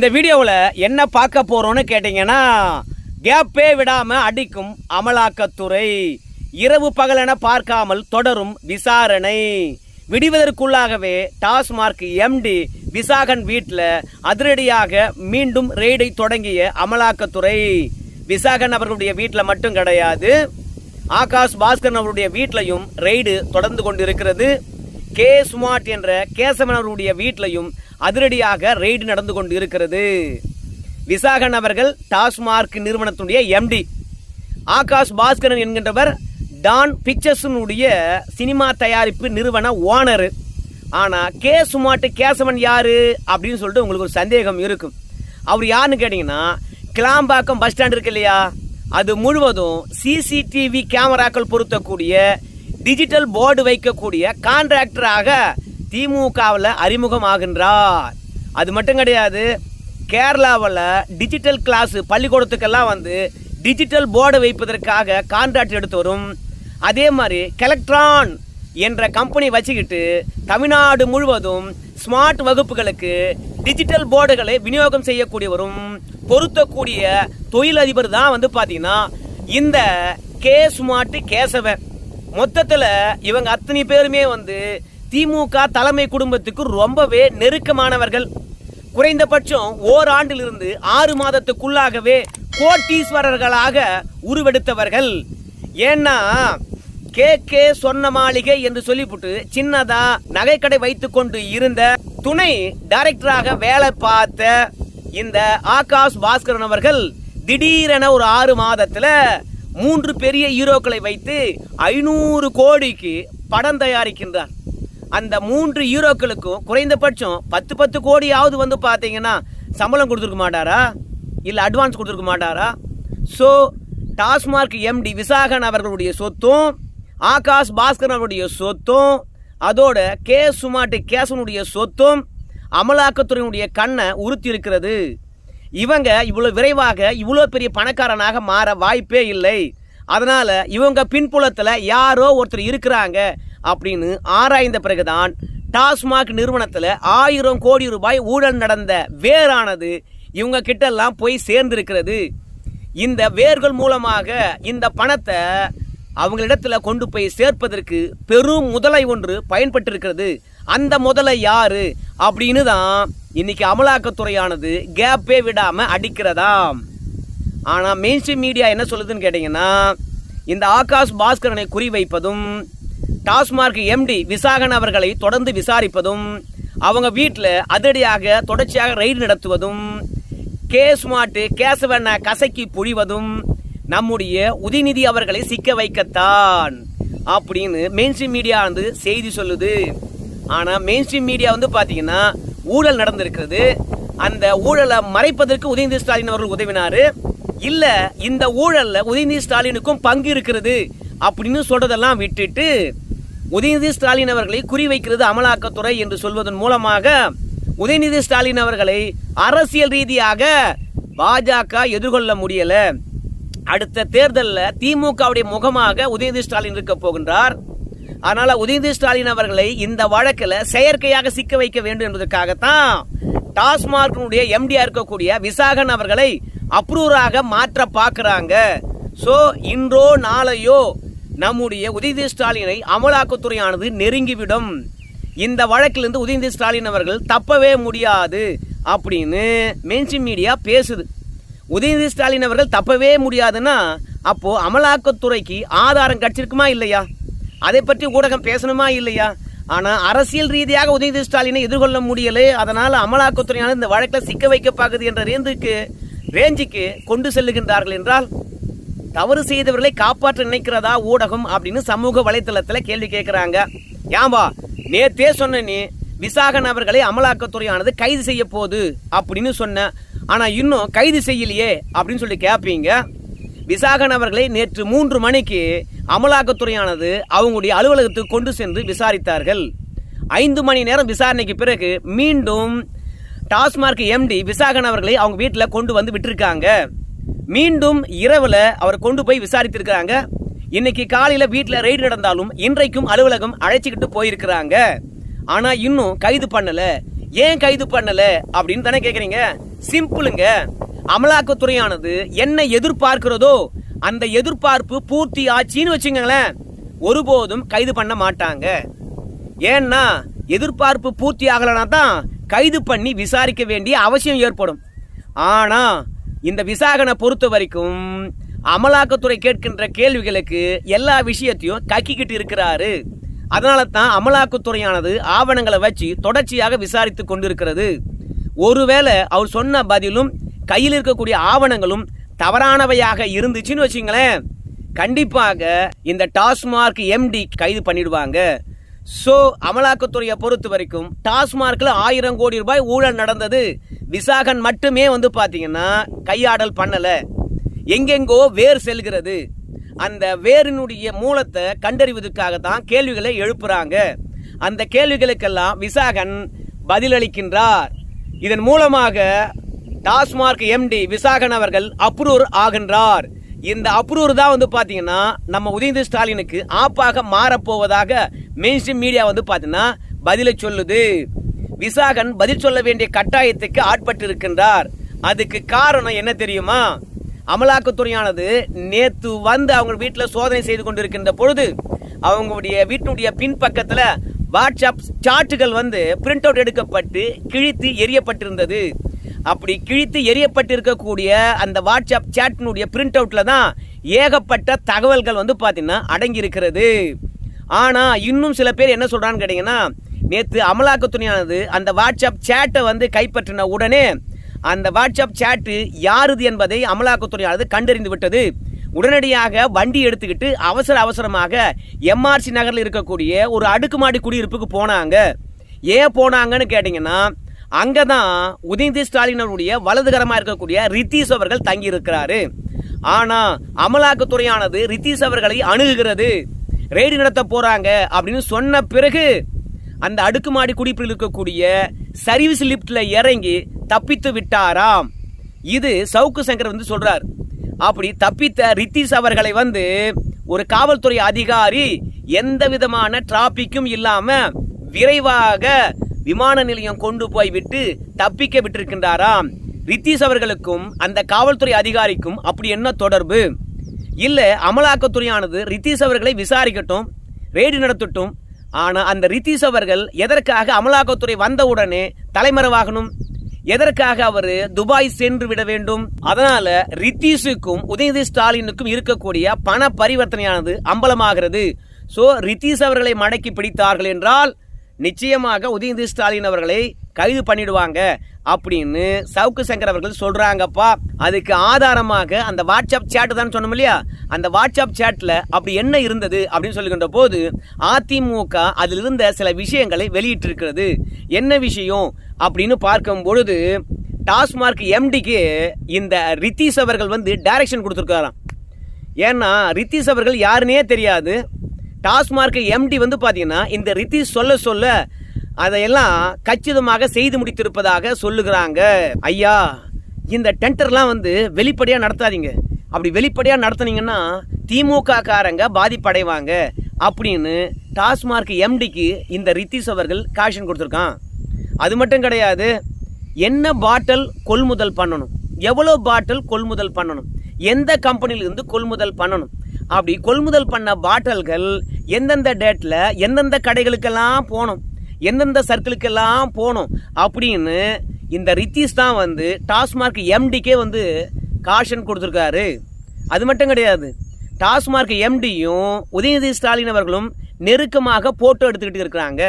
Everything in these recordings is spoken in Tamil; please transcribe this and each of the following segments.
இந்த வீடியோவில் என்ன பார்க்க போகிறோன்னு கேட்டிங்கன்னா கேப்பே விடாமல் அடிக்கும் அமலாக்கத்துறை. இரவு பகலென பார்க்காமல் தொடரும் விசாரணை. விடுவதற்குள்ளாகவே டாஸ்மார்க் எம்டி விசாகன் வீட்டில் அதிரடியாக மீண்டும் ரெய்டை தொடங்கிய அமலாக்கத்துறை. விசாகன் அவர்களுடைய வீட்டில் மட்டும் கிடையாது ஆகாஷ் பாஸ்கரன் அவருடைய வீட்டிலையும் ரெய்டு தொடர்ந்து கொண்டிருக்கிறது. கே ஸ்மார்ட் என்ற கேசவன் அவருடைய வீட்டிலையும் அதிரடியாக ரெய்டு நடந்து கொண்டு இருக்கிறது விசாகன் அவர்கள் டாஸ்மார்க் நிறுவனத்துடைய எம்டி ஆகாஷ் பாஸ்கரன் என்கின்றவர் டான் பிக்சர்ஸினுடைய சினிமா தயாரிப்பு நிறுவன ஓனர். ஆனால் கே சுமாட்டு கேசவன் யாரு? அப்படின்னு சொல்லிட்டு உங்களுக்கு ஒரு சந்தேகம் இருக்கும். அவர் யாருன்னு கேட்டிங்கன்னா கிளாம்பாக்கம் பஸ் ஸ்டாண்ட் இருக்கு இல்லையா? அது முழுவதும் சிசிடிவி கேமராக்கள் பொருத்தக்கூடிய டிஜிட்டல் போர்டு வைக்கக்கூடிய கான்ட்ராக்டராக திமுகவில் அறிமுகமாகின்றார். அது மட்டும் கிடையாது கேரளாவில் டிஜிட்டல் கிளாஸ் பள்ளிக்கூடத்துக்கெல்லாம் வந்து டிஜிட்டல் போர்டு வைப்பதற்காக கான்ட்ராக்ட் எடுத்து வரும். அதே மாதிரி கெலக்ட்ரான் என்ற கம்பெனி வச்சுக்கிட்டு தமிழ்நாடு முழுவதும் ஸ்மார்ட் வகுப்புகளுக்கு டிஜிட்டல் போர்டுகளை விநியோகம் செய்யக்கூடியவரும் பொருத்தக்கூடிய தொழிலதிபர் தான் வந்து பார்த்தீங்கன்னா இந்த கே ஸ்மார்ட் கேசவன் மொத்தத்தில் இவங்க அத்தனை பேருமே வந்து திமுக தலைமை குடும்பத்துக்கு ரொம்பவே நெருக்கமானவர்கள். குறைந்தபட்சம் ஓராண்டிலிருந்து ஆறு மாதத்துக்குள்ளாகவே கோட்டீஸ்வரர்களாக உருவெடுத்தவர்கள். ஏன்னா கே கே சொன்ன மாளிகை என்று சொல்லிவிட்டு சின்னதா நகைக்கடை வைத்துக்கொண்டு இருந்த துணை டைரக்டராக வேலை பார்த்த இந்த ஆகாஷ் பாஸ்கரன் அவர்கள் திடீரென ஒரு ஆறு மாதத்துல மூன்று பெரிய ஹீரோக்களை வைத்து ஐநூறு கோடிக்கு படம் தயாரிக்கின்றார். அந்த மூன்று ஹீரோக்களுக்கும் குறைந்தபட்சம் பத்து பத்து கோடியாவது வந்து பார்த்தீங்கன்னா சம்பளம் கொடுத்துருக்க மாட்டாரா? இல்லை அட்வான்ஸ் கொடுத்துருக்க மாட்டாரா? ஸோ டாஸ்மார்க் எம்டி விசாகன் அவர்களுடைய சொத்தும் ஆகாஷ் பாஸ்கர் அவருடைய சொத்தும் அதோட கே சுமாட்டு கேசனுடைய சொத்தும் அமலாக்கத்துறையினுடைய கண்ணை உறுத்தி இருக்கிறது இவங்க இவ்வளோ விரைவாக இவ்வளோ பெரிய பணக்காரனாக மாற வாய்ப்பே இல்லை. அதனால் இவங்க பின்புலத்தில் யாரோ ஒருத்தர் இருக்கிறாங்க. அப்படின்னு ஆராய்ந்த பிறகுதான் டாஸ்மாக் நிறுவனத்தில் ஆயிரம் கோடி ரூபாய் ஊழல் நடந்த வேரானது இவங்க கிட்டெல்லாம் போய் சேர்ந்திருக்கிறது. இந்த வேர்கள் மூலமாக இந்த பணத்தை அவங்களிடத்துல கொண்டு போய் சேர்ப்பதற்கு பெரும் முதலை ஒன்று பயன்பட்டிருக்கிறது. அந்த முதலை யாரு? அப்படின்னு தான் இன்னைக்கு அமலாக்கத்துறையானது கேப்பே விடாமல் அடிக்கிறதாம் ஆனால் மெயின்ஸ்ட்ரீம் மீடியா என்ன சொல்லுதுன்னு கேட்டிங்கன்னா இந்த ஆகாஷ் பாஸ்கரனை குறிவைப்பதும் டாஸ்மார்க் எம்டி விசாகன் அவர்களை தொடர்ந்து விசாரிப்பதும் அவங்க வீட்டில் அதிரடியாக தொடர்ச்சியாக ரெய்டு நடத்துவதும் கே ஸ்மார்ட் கேசவண்ண கசக்கி புழிவதும் நம்முடைய உதயநிதி அவர்களை சிக்க வைக்கத்தான் அப்படின்னு மெயின்ஸ்ட்ரீம் மீடியா வந்து செய்தி சொல்லுது. ஆனால் மெயின்ஸ்ட்ரீம் மீடியா வந்து பார்த்தீங்கன்னா ஊழல் நடந்திருக்கிறது. அந்த ஊழலை மறைப்பதற்கு உதயநிதி ஸ்டாலின் அவர்கள் உதவினாரு. இல்லை இந்த ஊழலில் உதயநிதி ஸ்டாலினுக்கும் பங்கு இருக்கிறது அப்படின்னு சொல்கிறதெல்லாம் விட்டுட்டு உதயநிதி ஸ்டாலின் அவர்களை குறிவைக்கிறது அமலாக்கத்துறை என்று சொல்வதன் மூலமாக உதயநிதி ஸ்டாலின் அவர்களை அரசியல் ரீதியாக பாஜக எதிர்கொள்ள முடியல. அடுத்த தேர்தலில் திமுகவுடைய முகமாக உதயநிதி ஸ்டாலின் இருக்க போகின்றார். அதனால உதயநிதி ஸ்டாலின் அவர்களை இந்த வழக்கில் செயற்கையாக சிக்க வைக்க வேண்டும் என்பதற்காகத்தான் டாஸ்மார்க்கினுடைய எம்டியா இருக்கக்கூடிய விசாகன் அவர்களை அப்ரூவராக மாற்ற பார்க்குறாங்க. ஸோ இன்றோ நாளையோ நம்முடைய உதயநிதி ஸ்டாலினை அமலாக்கத்துறையானது நெருங்கிவிடும். இந்த வழக்கிலிருந்து உதயநிதி ஸ்டாலின் அவர்கள் தப்பவே முடியாது அப்படின்னு மென்ஷன் மீடியா பேசுது. உதயநிதி ஸ்டாலின் அவர்கள் தப்பவே முடியாதுன்னா அப்போது அமலாக்கத்துறைக்கு ஆதாரம் கிடச்சிருக்குமா இல்லையா? அதை பற்றி ஊடகம் பேசணுமா இல்லையா? ஆனால் அரசியல் ரீதியாக உதயநிதி ஸ்டாலினை எதிர்கொள்ள முடியலை அதனால் அமலாக்கத்துறையானது இந்த வழக்கில் சிக்க வைக்க பார்க்குது என்ற ரேந்துக்கு ரேஞ்சுக்கு கொண்டு செல்லுகின்றார்கள் என்றால் தவறு செய்தவர்களை காப்பாற்ற நினைக்கிறதா ஊடகம் அப்படின்னு சமூக வலைத்தளத்தில் கேள்வி கேட்குறாங்க ஏன்பா நேத்தே சொன்ன நீ விசாகன் அவர்களை அமலாக்கத்துறையானது கைது செய்ய போகுது அப்படின்னு சொன்ன. ஆனால் இன்னும் கைது செய்யலையே அப்படின்னு சொல்லி கேட்பீங்க விசாகன் அவர்களை நேற்று மூன்று மணிக்கு அமலாக்கத்துறையானது அவங்களுடைய அலுவலகத்துக்கு கொண்டு சென்று விசாரித்தார்கள். ஐந்து மணி நேரம் விசாரணைக்கு பிறகு மீண்டும் டாஸ்மார்க் எம்டி விசாகன் அவர்களை அவங்க வீட்டில் கொண்டு வந்து விட்டுருக்காங்க. மீண்டும் இரவில் அவரை கொண்டு போய் விசாரித்திருக்கிறாங்க. இன்னைக்கு காலையில் வீட்டில் ரெய்டு நடந்தாலும் இன்றைக்கும் அலுவலகம் அழைச்சிக்கிட்டு போயிருக்கிறாங்க. ஆனால் இன்னும் கைது பண்ணல. ஏன் கைது பண்ணல அப்படின்னு தானே கேக்குறீங்க? சிம்பிளுங்க. அமலாக்கத்துறையானது என்ன எதிர்பார்க்கிறதோ அந்த எதிர்பார்ப்பு பூர்த்தி ஆச்சின்னு வச்சுங்களேன் ஒருபோதும் கைது பண்ண மாட்டாங்க. ஏன்னா எதிர்பார்ப்பு பூர்த்தி ஆகலைனா தான் கைது பண்ணி விசாரிக்க வேண்டிய அவசியம் ஏற்படும். ஆனா இந்த விசாகனை பொறுத்த வரைக்கும் அமலாக்கத்துறை கேட்கின்ற கேள்விகளுக்கு எல்லா விஷயத்தையும் கக்கிக்கிட்டு இருக்கிறாரு. அதனால தான் அமலாக்கத்துறையானது ஆவணங்களை வச்சு தொடர்ச்சியாக விசாரித்து கொண்டிருக்கிறது. ஒருவேளை அவர் சொன்ன பதிலும் கையில் இருக்கக்கூடிய ஆவணங்களும் தவறானவையாக இருந்துச்சுன்னு வச்சுங்களேன். கண்டிப்பாக இந்த டாஸ்மார்க் எம்டி கைது பண்ணிடுவாங்க. ஸோ அமலாக்கத்துறையை பொறுத்த வரைக்கும் டாஸ்மார்க்கில் ஆயிரம் கோடி ரூபாய் ஊழல் நடந்தது. விசாகன் மட்டுமே வந்து பார்த்தீங்கன்னா கையாடல் பண்ணலை. எங்கெங்கோ வேர் செல்கிறது. அந்த வேரினுடைய மூலத்தை கண்டறிவதற்காக தான் கேள்விகளை எழுப்புறாங்க. அந்த கேள்விகளுக்கெல்லாம் விசாகன் பதிலளிக்கின்றார். இதன் மூலமாக டாஸ்மார்க் எம்டி விசாகன் அவர்கள் அப்ரூவர் ஆகின்றார். இந்த அப்ரூவர் தான் வந்து பார்த்தீங்கன்னா நம்ம உதயநிதி ஸ்டாலினுக்கு ஆப்பாக மாறப்போவதாக மெயின் மீடியா வந்து பார்த்தீங்கன்னா பதிலை சொல்லுது. விசாகன் பதில் சொல்ல வேண்டிய கட்டாயத்துக்கு ஆட்பட்டு இருக்கின்றார் அதுக்கு காரணம் என்ன தெரியுமா? அமலாக்கத்துறையானது நேற்று வந்து அவங்க வீட்டில் சோதனை செய்து கொண்டிருக்கின்ற பொழுது அவங்களுடைய வீட்டினுடைய பின்பக்கத்தில் வாட்ஸ்அப் சாட்டுகள் வந்து பிரிண்ட் அவுட் எடுக்கப்பட்டு கிழித்து எரியப்பட்டிருந்தது அப்படி கிழித்து எரியப்பட்டிருக்கக்கூடிய அந்த வாட்ஸ்அப் சாட்டினுடைய பிரிண்ட் அவுட்டில் தான் ஏகப்பட்ட தகவல்கள் வந்து பார்த்தீங்கன்னா அடங்கியிருக்கிறது. ஆனால் இன்னும் சில பேர் என்ன சொல்கிறான்னு கேட்டிங்கன்னா நேற்று அமலாக்கத்துறையானது அந்த வாட்ஸ்அப் சேட்டை வந்து கைப்பற்றின உடனே அந்த வாட்ஸ்அப் சேட்டு யாருது என்பதை அமலாக்கத்துறையானது கண்டறிந்து விட்டது. உடனடியாக வண்டி எடுத்துக்கிட்டு அவசர அவசரமாக எம்ஆர்சி நகரில் இருக்கக்கூடிய ஒரு அடுக்குமாடி குடியிருப்புக்கு போனாங்க. ஏன் போனாங்கன்னு கேட்டிங்கன்னா அங்கே தான் உதயநிதி ஸ்டாலின் அவருடைய வலதுகரமாக இருக்கக்கூடிய ரித்தீஷ் அவர்கள் தங்கி இருக்கிறாரு ஆனால் அமலாக்கத்துறையானது ரித்தீஷ் அவர்களை அணுகுகிறது. ரெய்டு நடத்த போகிறாங்க அப்படின்னு சொன்ன பிறகு அந்த அடுக்குமாடி குடிப்பில் இருக்கக்கூடிய சர்வீஸ் லிஃப்டில் இறங்கி தப்பித்து விட்டாராம். இது சவுக்கு சங்கர் வந்து சொல்கிறார் அப்படி தப்பித்த ரித்திஷ் அவர்களை வந்து ஒரு காவல்துறை அதிகாரி எந்த விதமான டிராபிக்கும் இல்லாமல் விரைவாக விமான நிலையம் கொண்டு போய் விட்டு தப்பிக்க விட்டிருக்கின்றாராம். ரித்தீஷ் அவர்களுக்கும் அந்த காவல்துறை அதிகாரிக்கும் அப்படி என்ன தொடர்பு? இல்லை அமலாக்கத்துறையானது ரித்தீஷ் அவர்களை விசாரிக்கட்டும் ரெய்டு நடத்தட்டும் ஆனால் அந்த ரித்தீஷ் அவர்கள் எதற்காக அமலாக்கத்துறை வந்தவுடனே தலைமறைவாகணும்? எதற்காக அவர் துபாய் சென்று விட வேண்டும்? அதனால ரித்தீஷுக்கும் உதயநிதி ஸ்டாலினுக்கும் இருக்கக்கூடிய பண பரிவர்த்தனையானது அம்பலமாகிறது. ஸோ ரித்தீஷ் அவர்களை மடக்கி பிடித்தார்கள் என்றால் நிச்சயமாக உதயநிதி ஸ்டாலின் அவர்களை கைது பண்ணிடுவாங்க அப்படின்னு சவுக்கு சங்கர் அவர்கள் சொல்றாங்கப்பா. அதுக்கு ஆதாரமாக அந்த வாட்ஸ்அப் சேட்டு தான் சொன்னோம் இல்லையா? அந்த வாட்ஸ்அப் சேட்டில் அப்படி என்ன இருந்தது அப்படின்னு சொல்லுகின்ற போது அதிமுக அதில் இருந்த சில விஷயங்களை வெளியிட்டிருக்கிறது. என்ன விஷயம் அப்படின்னு பார்க்கும் பொழுது டாஸ்மார்க் எம்டிக்கு இந்த ரித்தீஷ் அவர்கள் வந்து டைரக்ஷன் கொடுத்துருக்காராம். ஏன்னா ரித்தீஷ் அவர்கள் யாருன்னே தெரியாது. டாஸ்மார்க் எம்டி வந்து பார்த்தீங்கன்னா இந்த ரித்தீஷ் சொல்ல சொல்ல அதையெல்லாம் கச்சிதமாக செய்து முடித்திருப்பதாக சொல்லுகிறாங்க. ஐயா இந்த டெண்டர்லாம் வந்து வெளிப்படையாக நடத்தாதீங்க. அப்படி வெளிப்படையாக நடத்துனீங்கன்னா திமுக காரங்க பாதிப்படைவாங்க அப்படின்னு டாஸ்மார்க் எம்டிக்கு இந்த ரித்தீஷ் அவர்கள் காஷன் கொடுத்துருக்கான். அது மட்டும் கிடையாது என்ன பாட்டில் கொள்முதல் பண்ணணும்? எவ்வளோ பாட்டில் கொள்முதல் பண்ணணும்? எந்த கம்பெனிலிருந்து கொள்முதல் பண்ணணும்? அப்படி கொள்முதல் பண்ண பாட்டில்கள் எந்தெந்த டேட்டில் எந்தெந்த கடைகளுக்கெல்லாம் போகணும் எந்தெந்த சர்க்கிளுக்கெல்லாம் போகணும் அப்படின்னு இந்த ரித்தீஷ் தான் வந்து டாஸ்மார்க் எம்டிக்கே வந்து காஷன் கொடுத்துருக்காரு. அது மட்டும் கிடையாது. டாஸ்மார்க் எம்டியும் உதயநிதி ஸ்டாலின் அவர்களும் நெருக்கமாக ஃபோட்டோ எடுத்துக்கிட்டு இருக்கிறாங்க.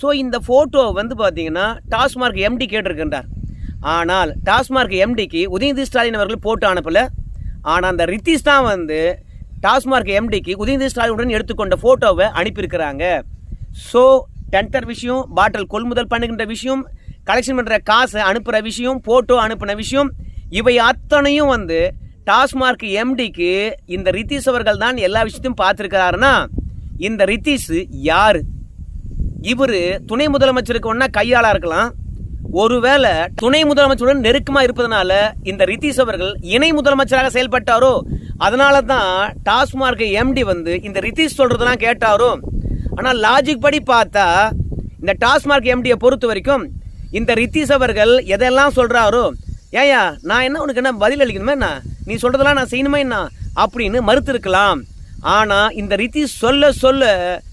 ஸோ இந்த ஃபோட்டோ வந்து பார்த்தீங்கன்னா டாஸ்மார்க் எம்டி கேட்டிருக்கின்றார். ஆனால் டாஸ்மார்க் எம்டிக்கு உதயநிதி ஸ்டாலின் அவர்கள் ஃபோட்டோ அனுப்பலை. ஆனால் அந்த ரித்தீஷ் தான் வந்து டாஸ்மார்க் எம்டிக்கு உதயநிதி ஸ்டாலினுடன் எடுத்துக்கொண்ட ஃபோட்டோவை அனுப்பியிருக்கிறாங்க. ஸோ டென்டர் விஷயம் பாட்டில் கொள்முதல் பண்ணுகின்ற விஷயம் கலெக்ஷன் பண்ணுற காசை அனுப்புகிற விஷயம் ஃபோட்டோ அனுப்பின விஷயம் இவை அத்தனையும் வந்து டாஸ்மார்க் எம்டிக்கு இந்த ரித்தீஷ் அவர்கள் தான் எல்லா விஷயத்தையும் பார்த்துருக்கிறாருன்னா இந்த ரித்தீஷ் யார்? இவர் துணை முதலமைச்சருக்கு ஒன்றா கையாளாக இருக்கலாம். ஒருவேளை துணை முதலமைச்சருடன் நெருக்கமா இருப்பதனால இந்த ரித்தீஷ் அவர்கள் இணை முதலமைச்சராக செயல்பட்டாரோ? அதனால தான் டாஸ்மார்க் எம்டி வந்து இந்த ரித்தீஷ் சொல்றதெல்லாம் கேட்டாரோ? ஆனால் லாஜிக் படி பார்த்தா இந்த டாஸ்மார்க் எம்டியை பொறுத்த வரைக்கும் இந்த ரித்தீஷ் அவர்கள் எதெல்லாம் சொல்றாரோ? ஏயா நான் என்ன உனக்கு என்ன பதில் அளிக்கணுமே என்ன? நீ சொல்றதெல்லாம் நான் செய்யணுமே என்ன? அப்படின்னு மறுத்திருக்கலாம். ஆனா இந்த ரித்தீஷ் சொல்ல சொல்ல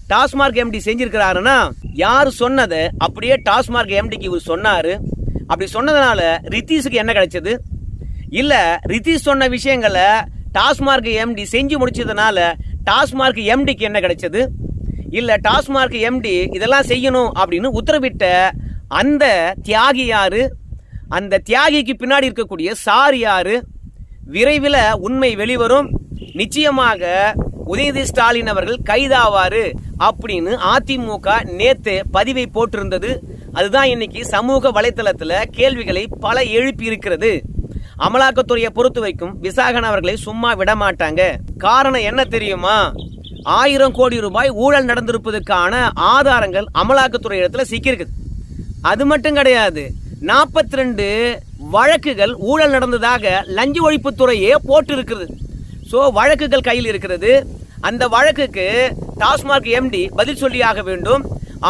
டாஸ்மார்க் எம்டி செஞ்சிருக்கிறாருன்னா யார் சொன்னதை அப்படியே டாஸ்மார்க் எம்டிக்கு இவர் சொன்னாரு. அப்படி சொன்னதுனால ரித்தீஷுக்கு என்ன கிடைச்சது? இல்ல ரித்தீஷ் சொன்ன விஷயங்களை டாஸ்மார்க் எம்டி செஞ்சு முடிச்சதுனால டாஸ்மார்க் எம்டிக்கு என்ன கிடைச்சது? இல்ல டாஸ்மார்க் எம்டி இதெல்லாம் செய்யணும் அப்படின்னு உத்தரவிட்ட அந்த தியாகி யாரு? அந்த தியாகிக்கு பின்னாடி இருக்கக்கூடிய சார் யாரு? விரைவில் உண்மை வெளிவரும். நிச்சயமாக உதயநிதி ஸ்டாலின் அவர்கள் கைதாவாரு அப்படின்னு அதிமுக நேத்து பதிவை போட்டிருந்தது. அதுதான் இன்னைக்கு சமூக வலைத்தளத்தில் கேள்விகளை பல எழுப்பி இருக்கிறது அமலாக்கத்துறையை பொறுத்து வைக்கும் விசாகன் அவர்களை சும்மா விட மாட்டாங்க காரணம் என்ன தெரியுமா? ஆயிரம் கோடி ரூபாய் ஊழல் நடந்திருப்பதற்கான ஆதாரங்கள் அமலாக்கத்துறை இடத்துல சிக்கியிருக்குது அது மட்டும் கிடையாது நாற்பத்தி ரெண்டு வழக்குகள் ஊழல் நடந்ததாக லஞ்ச ஒழிப்புத்துறையே போட்டு இருக்கிறது ஸோ வழக்குகள் கையில் இருக்கிறது. அந்த வழக்குக்கு டாஸ்மாக் எம்டி பதில் சொல்லியாக வேண்டும்.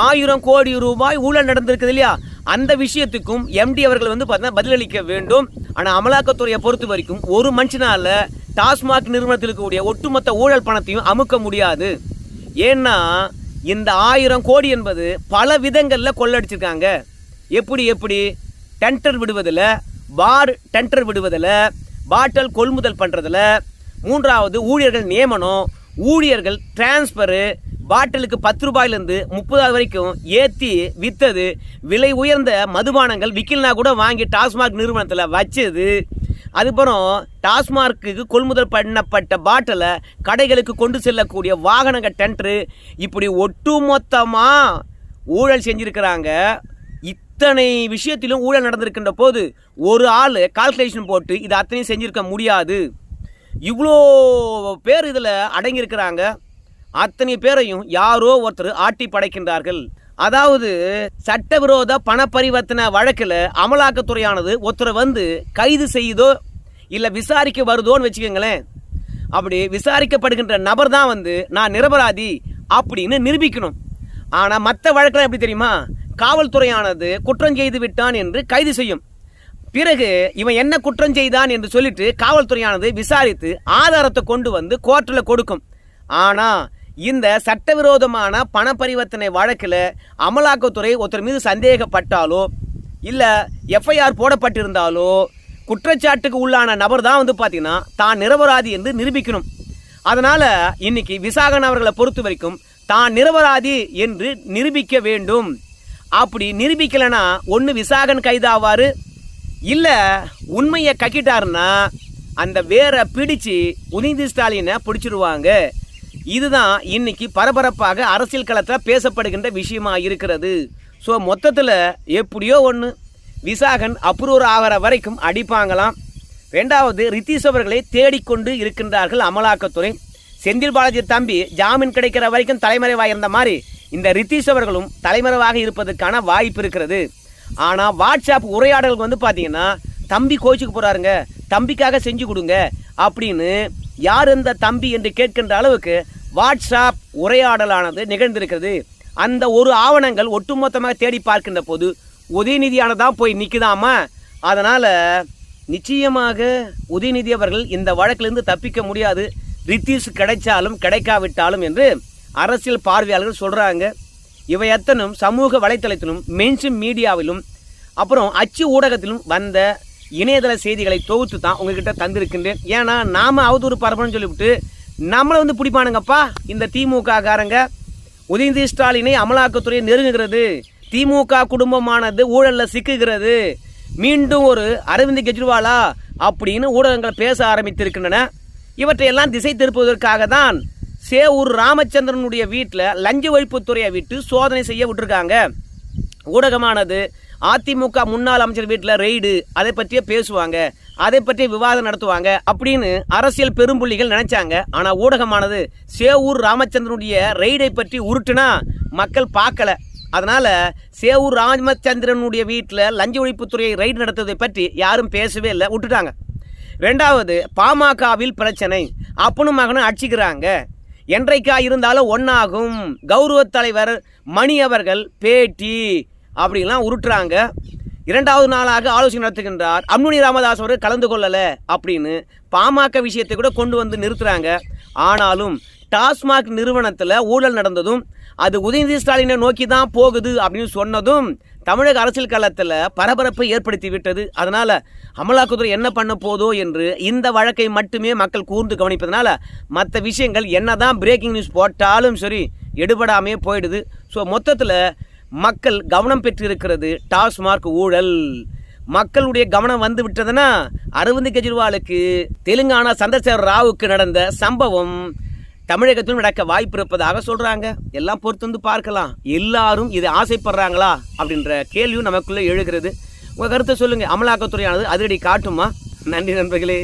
ஆயிரம் கோடி ரூபாய் ஊழல் நடந்திருக்குது இல்லையா? அந்த விஷயத்துக்கும் எம்டி அவர்கள் வந்து பார்த்தீங்கன்னா பதிலளிக்க வேண்டும். ஆனால் அமலாக்கத்துறையை பொறுத்த வரைக்கும் ஒரு மனுஷனால டாஸ்மாக் நிறுவனத்தில் இருக்கக்கூடிய ஒட்டுமொத்த ஊழல் பணத்தையும் அமுக்க முடியாது. ஏன்னா இந்த ஆயிரம் கோடி என்பது பல விதங்களில் கொள்ளடிச்சிருக்காங்க. எப்படி எப்படி? டெண்டர் விடுவதில் பார் டெண்டர் விடுவதில் பாட்டல் கொள்முதல் பண்ணுறதில் மூன்றாவது ஊழியர்கள் நியமனம் ஊழியர்கள் டிரான்ஸ்ஃபரு பாட்டிலுக்கு பத்து ரூபாயிலேருந்து முப்பதாவது வரைக்கும் ஏற்றி விற்றது விலை உயர்ந்த மதுபானங்கள் விற்கலனா கூட வாங்கி டாஸ்மாக் நிறுவனத்தில் வச்சது. அதுக்கப்புறம் டாஸ்மார்க்குக்கு கொள்முதல் பண்ணப்பட்ட பாட்டிலை கடைகளுக்கு கொண்டு செல்லக்கூடிய வாகனங்கள் டென்ட்ரு. இப்படி ஒட்டுமொத்தமாக ஊழல் செஞ்சுருக்கிறாங்க. இத்தனை விஷயத்திலும் ஊழல் நடந்திருக்கின்ற போது ஒரு ஆள் கால்குலேஷன் போட்டு இது அத்தனையும் செஞ்சுருக்க முடியாது. இவ்வளோ பேர் இதில் அடங்கியிருக்கிறாங்க. அத்தனை பேரையும் யாரோ ஒருத்தர் ஆட்டி படைக்கின்றார்கள். அதாவது சட்டவிரோத பண பரிவர்த்தனை வழக்கில் அமலாக்கத்துறையானது ஒருத்தரை வந்து கைது செய்யுதோ இல்லை விசாரிக்க வருதோன்னு வச்சுக்கோங்களேன். அப்படி விசாரிக்கப்படுகின்ற நபர் தான் வந்து நான் நிரபராதி அப்படின்னு நிரூபிக்கணும். ஆனால் மற்ற வழக்கில் எப்படி தெரியுமா? காவல்துறையானது குற்றம் செய்து விட்டான் என்று கைது செய்யும். பிறகு இவன் என்ன குற்றம் செய்தான் என்று சொல்லிட்டு காவல்துறையானது விசாரித்து ஆதாரத்தை கொண்டு வந்து கோர்ட்டில் கொடுக்கும். ஆனால் இந்த சட்டவிரோதமான பண பரிவர்த்தனை வழக்கில் அமலாக்கத்துறை ஒருத்தர் மீது சந்தேகப்பட்டாலோ இல்லை எஃப்ஐஆர் போடப்பட்டிருந்தாலோ குற்றச்சாட்டுக்கு உள்ளான நபர் தான் வந்து பார்த்தீங்கன்னா தான் நிரபராதி என்று நிரூபிக்கணும். அதனால் இன்னைக்கு விசாகன் அவர்களை பொறுத்த வரைக்கும் தான் நிரபராதி என்று நிரூபிக்க வேண்டும். அப்படி நிரூபிக்கலைன்னா ஒன்று விசாகன் கைதாவார் இல்லை உண்மையை கக்கிட்டாருன்னா அந்த வேரை பிடிச்சு உதயநிதி ஸ்டாலினை பிடிச்சிருவாங்க. இதுதான் இன்னைக்கு பரபரப்பாக அரசியல் களத்தில் பேசப்படுகின்ற விஷயமா இருக்கிறது. ஸோ மொத்தத்தில் எப்படியோ ஒன்று விசாகன் அப்ரூவர் ஆகிற வரைக்கும் அடிப்பாங்களாம். ரெண்டாவது ரித்தீஷ் அவர்களை தேடிக்கொண்டு இருக்கின்றார்கள் அமலாக்கத்துறை. செந்தில் பாலாஜி தம்பி ஜாமீன் கிடைக்கிற வரைக்கும் தலைமறைவாக இருந்த மாதிரி இந்த ரித்தீஷ் அவர்களும் தலைமறைவாக இருப்பதற்கான வாய்ப்பு இருக்கிறது. ஆனால் வாட்ஸ்அப் உரையாடலுக்கு வந்து பார்த்தீங்கன்னா தம்பி கோச்சுக்கு போகிறாருங்க தம்பிக்காக செஞ்சு கொடுங்க. அப்படின்னு யார் இந்த தம்பி என்று கேட்கின்ற அளவுக்கு வாட்ஸ்அப் உரையாடலானது நிகழ்ந்திருக்கிறது. அந்த ஒரு ஆவணங்கள் ஒட்டுமொத்தமாக தேடி பார்க்கின்ற போது உதயநிதியானதான் போய் நிற்குதாமா அதனால் நிச்சயமாக உதயநிதி அவர்கள் இந்த வழக்கிலிருந்து தப்பிக்க முடியாது. ரித்தீஷ் கிடைச்சாலும் கிடைக்காவிட்டாலும் என்று அரசியல் பார்வையாளர்கள் சொல்கிறாங்க இவை எத்தனும் சமூக வலைத்தளத்திலும் மென்ஷன் மீடியாவிலும் அப்புறம் அச்சு ஊடகத்திலும் வந்த இணையதள செய்திகளை தொகுத்து தான் உங்ககிட்ட தந்திருக்கின்றேன். ஏன்னா நாம அவதூறு பரப்பணும்னு சொல்லிவிட்டு நம்மளை வந்து பிடிப்பானுங்கப்பா இந்த திமுக காரங்க உதயநிதி ஸ்டாலினை அமலாக்கத்துறையை நெருங்குகிறது. திமுக குடும்பமானது ஊழலில் சிக்குகிறது. மீண்டும் ஒரு அரவிந்த் கெஜ்ரிவாலா அப்படின்னு ஊடகங்கள் பேச ஆரம்பித்திருக்கின்றன. இவற்றையெல்லாம் திசை திருப்புவதற்காக தான் சேவூர் ராமச்சந்திரனுடைய வீட்டில் லஞ்ச ஒழிப்புத்துறையை விட்டு சோதனை செய்ய விட்டுருக்காங்க. ஊடகமானது அதிமுக முன்னாள் அமைச்சர் வீட்டில் ரெய்டு அதை பற்றியே பேசுவாங்க அதை பற்றி விவாதம் நடத்துவாங்க அப்படின்னு அரசியல் பெரும்புள்ளிகள் நினைச்சாங்க. ஆனால் ஊடகமானது சேவூர் ராமச்சந்திரனுடைய ரெய்டை பற்றி உருட்டுனா மக்கள் பார்க்கல. அதனால சேவூர் ராமச்சந்திரனுடைய வீட்டில் லஞ்ச ஒழிப்புத்துறையை ரைடு நடத்துவதை பற்றி யாரும் பேசவே இல்லை விட்டுட்டாங்க ரெண்டாவது பாமகவில் பிரச்சனை. அப்பனும் மகனும் அடிச்சுக்கிறாங்க. என்றைக்கா இருந்தாலும் ஒன்றாகும் கௌரவ தலைவர் மணி அவர்கள் பேட்டி அப்படிலாம் உருட்டுறாங்க. இரண்டாவது நாளாக ஆலோசனை நடத்துகின்றார். அம்னுனி ராமதாஸ் அவர்கள் கலந்து கொள்ளலை அப்படின்னு பாமக விஷயத்தை கூட கொண்டு வந்து நிறுத்துறாங்க. ஆனாலும் டாஸ்மாக் நிறுவனத்தில் ஊழல் நடந்ததும் அது உதயநிதி ஸ்டாலினை நோக்கி தான் போகுது அப்படின்னு சொன்னதும் தமிழக அரசியல் களத்தில் பரபரப்பை ஏற்படுத்தி விட்டது. அதனால் அமலாக்கத்துறை என்ன பண்ண போதோ என்று இந்த வழக்கை மட்டுமே மக்கள் கூர்ந்து கவனிப்பதனால மற்ற விஷயங்கள் என்ன தான் பிரேக்கிங் நியூஸ் போட்டாலும் சரி எடுபடாமே போயிடுது. ஸோ மொத்தத்தில் மக்கள் கவனம் பெற்றிருக்கிறது டாஸ்மார்க் ஊழல். மக்களுடைய கவனம் வந்து விட்டதுன்னா அரவிந்த் கெஜ்ரிவாலுக்கு தெலுங்கானா சந்திரசேகர் ராவுக்கு நடந்த சம்பவம் தமிழகத்திலும் நடக்க வாய்ப்பு இருப்பதாக சொல்றாங்க. எல்லாம் பொறுத்து வந்து பார்க்கலாம். எல்லாரும் இதை ஆசைப்படுறாங்களா? அப்படின்ற கேள்வியும் நமக்குள்ள எழுகிறது. உங்க கருத்தை சொல்லுங்க. அமலாக்கத்துறையானது அதிரடி காட்டுமா? நன்றி நண்பர்களே.